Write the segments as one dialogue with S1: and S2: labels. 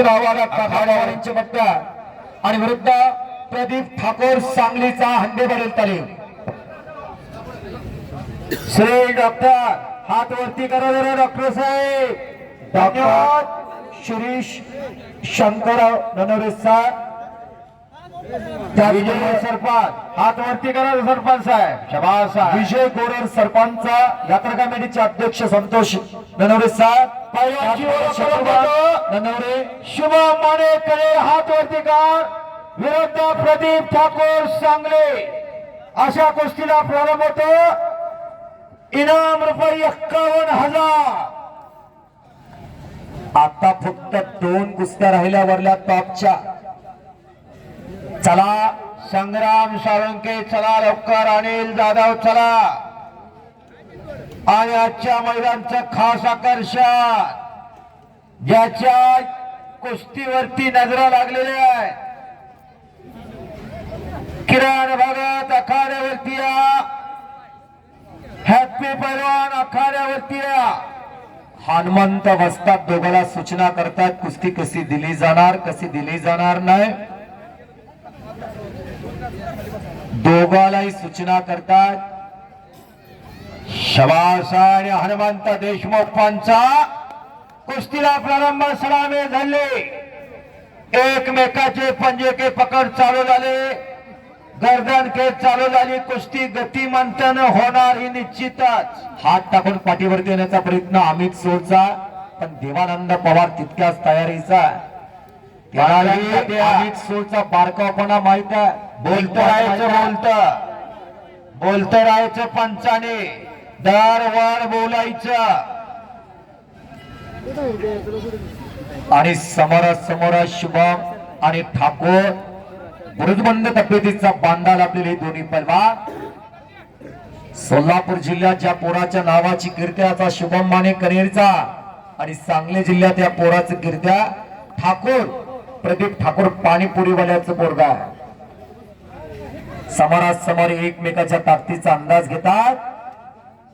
S1: इथून आव्हानात काठावारांचे बघता आणि विरुद्ध प्रदीप ठाकोर सांगलीचा हंडेबडील तालीम श्री डॉक्टर हात वरती करा जरा डॉक्टर साहेब. धन्यवाद. शिरीष शंकरराव ननवरे साहेब. विजय सरपंच. हात वरती करा सरपंच साहेब. शबास विजय गोरेर सरपंच यात्रा कमिटीचे अध्यक्ष संतोष ननवरे साहेब. ननवरे.
S2: शुभ माने करे हात वरती कर. विरुद्ध प्रदीप ठाकूर सांगले. अशा कुस्तीला प्रारंभ होतो. इनाम रुपये एक्कावन्न हजार.
S1: आता फक्त दोन कुस्त्या राहिल्या वरल्या टॉपच्या.
S2: चला संग्राम साळुंके चला लवकर अनिल जाधव चला. आणि आजच्या महिलांचं खास आकर्षण ज्याच्या कुस्तीवरती नजरा लागलेल्या आहे. किराण भागात अखाड्यावरती या. हॅपी पैलवान अखाड्यावरती या.
S1: हनुमंत बसतात दोघाला सूचना करतात कुस्ती कशी दिली जाणार कशी दिली जाणार नाही. दोघालाही सूचना करतात
S2: शबास आणि हनुमंत देशमुख पंचा। कुस्तीला प्रारंभ सलामे झाले। एकमेकाचे पंजे के पकड चालू झाले। गर्दन के चालू झाली. कुस्ती गतिमंतन होणार ही निश्चितच.
S1: हात टाकून पाठीवरती येण्याचा प्रयत्न अमित सोडचा पण देवानंद पवार तितक्याच तयारीचा अमित सोडचा बारकावपणा माहीत आहे.
S2: बोलत राहायचं बोलत. बोलत राहायचं पंचाने. दरवार बोलायचं.
S1: आणि समोरासमोर शुभम आणि ठाकूर बुरुजबंद तब्येतीचा बांधा लाभलेले दोन्ही पैलवान सोलापूर जिल्ह्यात ज्या पोराच्या नावाची कीर्त्याचा शुभम माने कनेरचा. आणि सांगली जिल्ह्यात या पोराचं कीर्त्या ठाकूर. प्रदीप ठाकूर पाणीपुरीवाल्याचं पोरगा आहे. समोरासमोर एकमेकाच्या ताकदीचा अंदाज घेतात.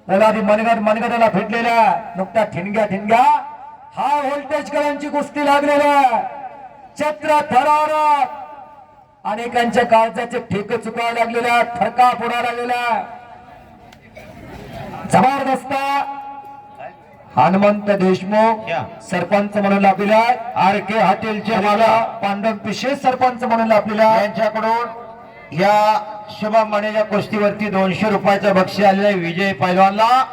S1: पोलादी मनगट मनगटाला भेटलेल्या नुकत्या ठिणग्या ठिणग्या. हा व्होल्टेज करांची कुस्ती लागलेल्या चक्र थरारत अनेकांच्या काळजाचे ठेक चुकायला लागलेल्या थरका फोडा लागलेल्या जबरदस्त. हनुमंत देशमुख. सरपंच म्हणून लाभलेला
S2: आर के हॉटेलचे
S1: मला
S2: मला
S1: पांडव पिशे सरपंच म्हणून लाभलेला
S2: यांच्याकडून या शुभम मानेच्या कुस्तीवरती दोनशे रुपयाचं बक्षी आलेलं आहे विजय पैलवानला.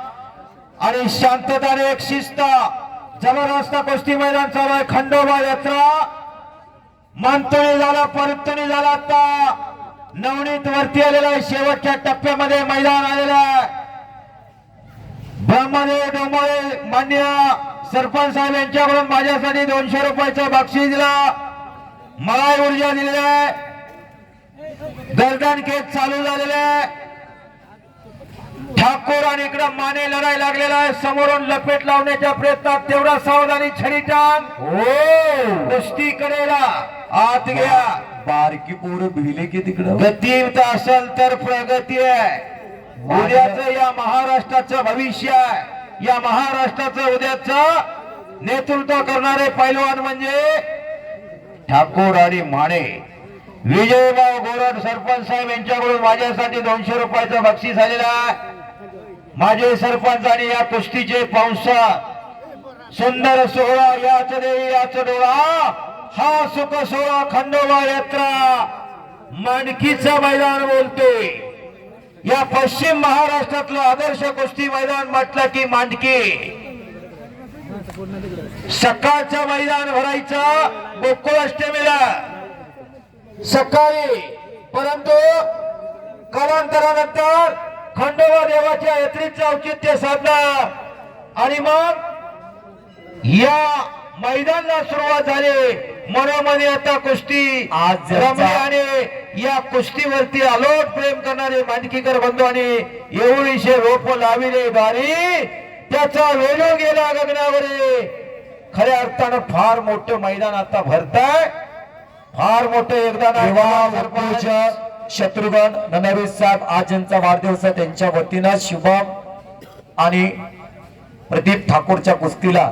S2: आणि शांतताने एक शिस्त. जबरदस्त कुस्ती मैदान चालू आहे. खंडोबा यात्रा. मानतोळी झाला परतणी झाला आता. नवनीत वरती आलेला आहे. शेवटच्या टप्प्यामध्ये मैदान आलेलं आहे. ब्रह्मदेव डोंबळे मान्य सरपंच साहेब यांच्याकडून माझ्यासाठी दोनशे रुपयाचं बक्षीस दिला. मला ऊर्जा दिलेली आहे. गर्दन केस चालू झालेले आहे. ठाकूर आणि इकडं माने लढाई लागलेला आहे. समोरून लपेट लावण्याच्या प्रयत्नात तेवढा सावधानी छडी टांग
S1: हो.
S2: कुस्ती करेला आत घ्या.
S1: बारकी पोरं भिले की तिकडं?
S2: गतीवत असेल तर प्रगती आहे. उद्याचं या महाराष्ट्राचं भविष्य आहे. या महाराष्ट्राचं उद्याचं नेतृत्व करणारे पैलवान म्हणजे ठाकूर आणि माने. विजयभाऊ गोरड सरपंच साहेब यांच्याकडून माझ्यासाठी दोनशे रुपयाचं बक्षीस आलेलं आहे. माझे सरपंच आणि या कुस्तीचे पावसा सुंदर सोहळा याच देवी याच डोळा हा सुख सोहळा खंडोबा यात्रा मांडकीचं मैदान बोलते या पश्चिम महाराष्ट्रातलं आदर्श कुस्ती मैदान म्हटलं की मांडकी सकाळचं मैदान भरायचं गोकुळ अष्टमीला. सकाळी परंतु कालांतरानंतर खंडोबा देवाच्या यात्रेचं औचित्य साधलं. आणि मग या मैदानाला सुरुवात झाली. मनोमनी आता कुस्ती.
S1: आज
S2: या कुस्तीवरती अलोट प्रेम करणारे मांडकीकर बंधू आणि एवढीशे रोप लाविले दारी त्याचा वेलो गेला गगनावरे. खऱ्या अर्थानं फार मोठं मैदान आता भरताय. फार मोठं योगदान आहे.
S1: शत्रुघ्न ननवे साहेब आज ज्यांचा वाढदिवस आहे. त्यांच्या वतीनं शुभम आणि प्रदीप ठाकूरच्या कुस्तीला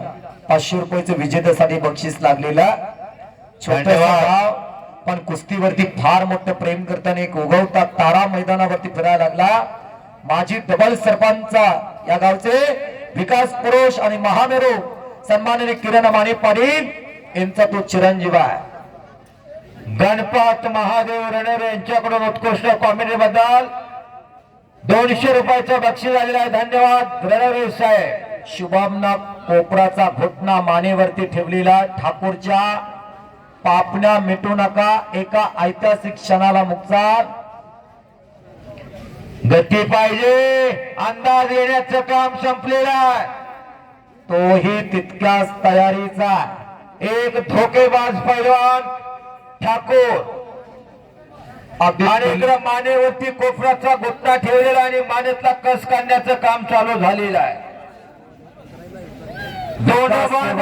S1: पाचशे रुपयाचं विजेत्यासाठी बक्षीस लागलेला. गाव. पण कुस्तीवरती फार मोठं प्रेम करताना एक उगवता तारा मैदानावरती फिरायला लागला. माजी डबल सरपंच या गावचे विकास पुरुष आणि महामेरू सन्माननीय किरण माने पाटील यांचा तो चिरंजीव आहे.
S2: गणपत महादेव रणेर यांच्याकडून उत्कृष्ट कॉमेडी बद्दल दोनशे रुपयाचं बक्षीस आलेलं आहे. धन्यवाद. रणवीर साहेब
S1: शुभमना कोपराचा घुटना मानेवरती ठेवलेला ठाकूरच्या पापण्या मिटू नका. एका ऐतिहासिक क्षणाला मुक्तार
S2: गती पाहिजे. अंदाज येण्याचं काम संपलेलं आहे.
S1: तोही तितक्याच तयारीचा
S2: एक धोकेबाज पैलवान ठाकूर. आणि इकडे मानेवरती कोपराचा गुत्ता ठेवलेला आणि मानेतला कस काढण्याचं काम चालू झालेलं आहे.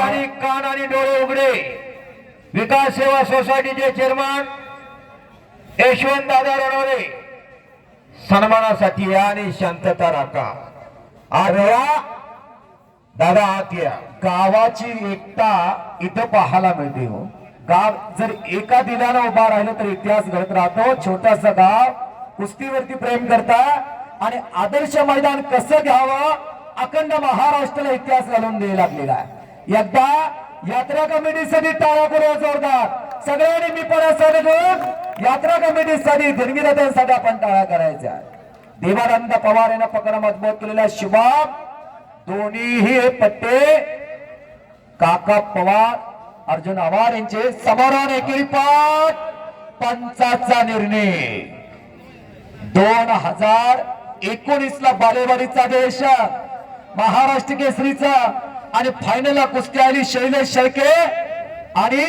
S2: आणि कान आणि डोळे उघडे. विकास सेवा सोसायटीचे चेअरमन यशवंत दादा रणवरे सन्मानासाठी या आणि शांतता राखा. आज या. दादा आत या.
S1: गावाची एकता इथं पाहायला मिळते हो. गाव जर एका दिलानं उभा राहिलं तर इतिहास घडत राहतो. छोटस गाव कुस्तीवरती प्रेम करता आणि आदर्श मैदान कसं घ्यावं अखंड महाराष्ट्राला इतिहास घालून द्यायला लागलेला आहे. एकदा यात्रा कमिटीसाठी टाळा करूया हो, जोरदार. सगळ्यांनी मी पण असं घेऊन यात्रा कमिटीसाठी धर्मीदात्यांसाठी आपण टाळा करायच्या देवानंद पवार यांना पकड मजबूत केलेला शिवाब दोन्हीही पट्टे. काका पवार अर्जुन आवार यांचे समाधान एकेरी पाठ. पंचाचा निर्णय. दोन हजार एकोणीस ला बालेवाडीचा देश महाराष्ट्र केसरीचा आणि फायनलला कुस्ती आली शैलेश शेळके आणि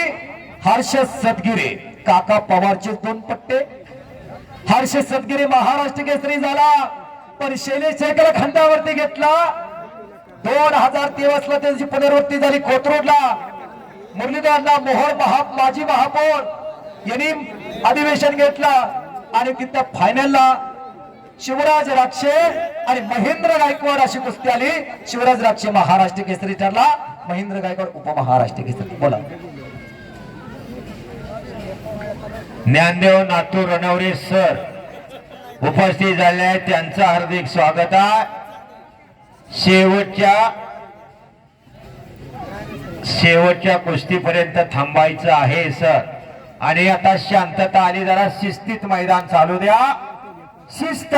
S1: हर्ष सदगिरे. काका पवारचे दोन पट्टे. हर्ष सदगिरे महाराष्ट्र केसरी झाला पण शैलेश शेळकेला खांद्यावरती घेतला. दोन हजार तेवीस ला त्यांची पुनरावृत्ती झाली कोथरूडला. मुरलीधरांना मोहोळ महा माजी महापौर यांनी अधिवेशन घेतला आणि तिथं फायनलला शिवराज राक्षे आणि महेंद्र गायकवाड अशी कुस्ती आली. शिवराज राक्षे महाराष्ट्र केसरी ठरला. महेंद्र गायकवाड उपमहाराष्ट्र केसरी. बोला.
S2: ज्ञानदेव नातू रणवरे सर उपस्थित झाले त्यांचं हार्दिक स्वागत आहे. शेवटच्या शेवटच्या कुस्तीपर्यंत थांबायचं आहे सर. आणि आता शांतता आली जरा शिस्तीत मैदान चालू द्या. शिस्त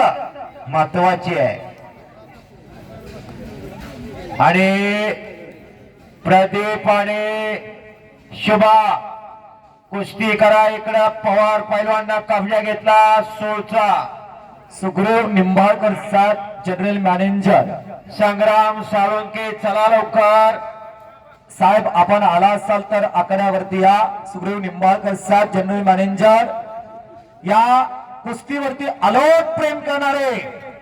S2: महत्वाची आहे. आणि प्रदीप आणि शुभा कुस्ती करा इकडं. पवार पैलवांना कब्जा घेतला सोळचा.
S1: सुग्रीव निंबाळकर सात जनरल मॅनेजर
S2: संग्राम साळुंके चला लवकर.
S1: साहेब आपण आला असाल तर आकड्यावरती या. सुग्रीव निंबाळकर साहेब जनरल मॅनेजर. या कुस्तीवरती अलोट प्रेम करणारे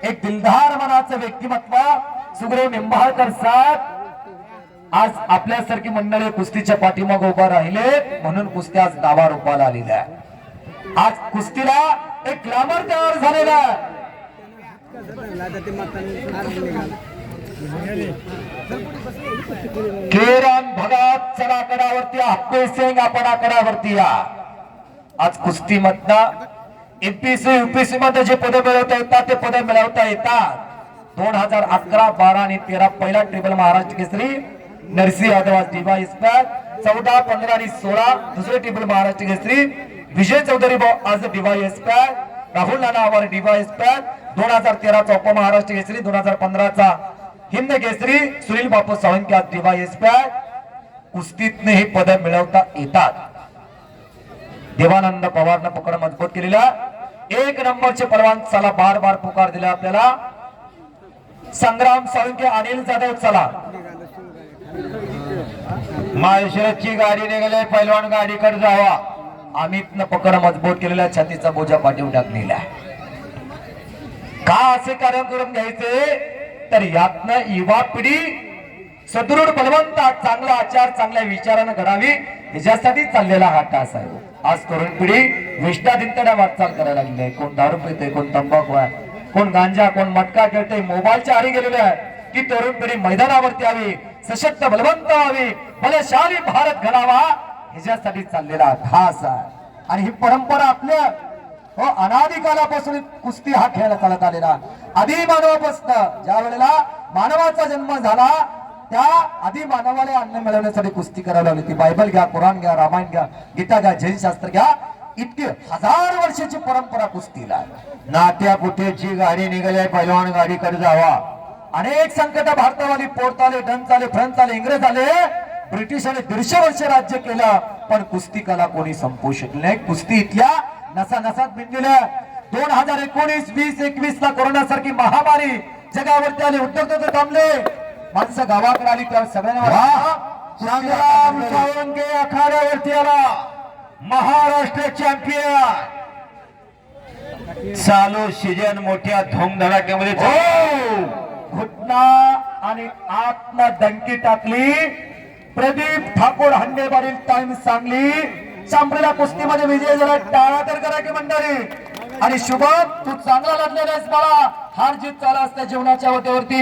S1: एक दिलदार मनाचं व्यक्तिमत्व सुग्रीव निंबाळकर साहेब. आज आपल्यासारखी मंडळी कुस्तीच्या पाठीमाग उभा राहिले म्हणून कुस्ती आज दावा रूपाला आलेल्या आहे. आज कुस्तीला एक ग्रामर तयार झालेला आहे. केरान भगत चढाकडावरती हप्पे सिंग आपण आकडावरती या. आज कुस्ती मधनं एमपीसी युपीसी मध्ये जे पद मिळवता येतात ते पद मिळवता येतात. दोन हजार अकरा बारा आणि तेरा पहिला ट्रिपल महाराष्ट्र केसरी नरसिंह यादव आज इस्पात चौदा पंधरा आणि सोळा दुसरे ट्रिपल महाराष्ट्र केसरी विजय चौधरी भाऊ आज डिवाइस इस्पात राहुल नाना आवार डिवाइस पॅक दोन हजार तेराचा उपमहाराष्ट्र केसरी दोन हजार पंधराचा हिंद केसरी सुनील बापू सावंत आज डिवाइस पॅक कुस्तीतने हे पद मिळवता येतात. देवानंद पवारनं पकड मजबूत केलेला एक नंबरचे परवान चला बार बार पुकार दिला आपल्याला. संग्राम साळुंके अनिल जाधव चला.
S2: माळशिरसची गाडी निघाली पैलवान गाडीकडे जावा.
S1: अमितनं पकड मजबूत केलेला छातीचा बोजा पाठवून टाकलेला. का असे कार्य करून घ्यायचे? तर यातनं युवा पिढी सदृढ बलवंत चांगला आचार चांगल्या विचारानं घडावी याच्यासाठी चाललेला हा टास आहे. आज तरुण पिढी विष्ठादिंतड्या वाटचाल करायला लागली आहे. कोण दारू पितोय कोण तंबाखू आहे कोण गांजा कोण मटका खेळतोय मोबाईलच्या आरी गेलेले आहे की तरुण पिढी मैदानावरती यावी सशक्त बलवंत व्हावी बलशाली भारत घडावा ह्याच्यासाठी चाललेला घास आहे. आणि ही परंपरा आपल्या हो अनादिकालापासून कुस्ती हा खेळ चालत आलेला. आधी मानवापासून ज्या वेळेला मानवाचा जन्म झाला त्या आधी मानवाला अन्न मिळवण्यासाठी कुस्ती करावी लागली. ती बायबल घ्या कुराण घ्या रामायण घ्या गीता घ्या जैन शास्त्र घ्या. इतकी हजार वर्षाची परंपरा कुस्तीला आहे.
S2: नात्या कुठेची गाडी निघाली आहे पहिलवान गाडीकडे जावा.
S1: अनेक संकट भारतावाली पोर्ट आले डंच आले फ्रंच आले इंग्रज आले. ब्रिटिशांनी दीडशे वर्ष राज्य केलं पण कुस्ती कला कोणी संपवू शकले नाही. कुस्ती इथल्या नसा नसात बिंदल्या दोन हजार एकोणीस वीस एकवीस ला कोरोना सारखी महामारी जगावरती आली. उद्योग थांबले. माणसं गावाकडे आली. त्या सगळ्यांना
S2: आखाड्यावरती आला. महाराष्ट्र चॅम्पियन. चालू सीजन मोठ्या धूमधडाक्यामध्ये.
S1: हो. घुटना आणि आतला दंकी टाकली. प्रदीप ठाकूर हंडेबारील टाइम सांगली. चांबरीला कुस्तीमध्ये विजय झाला. टाळा तर करा की मंडळी. आणि शुभम तू चांगला लागलेला आहेस मला हार जीत चालू असते जीवनाच्या वटेवरती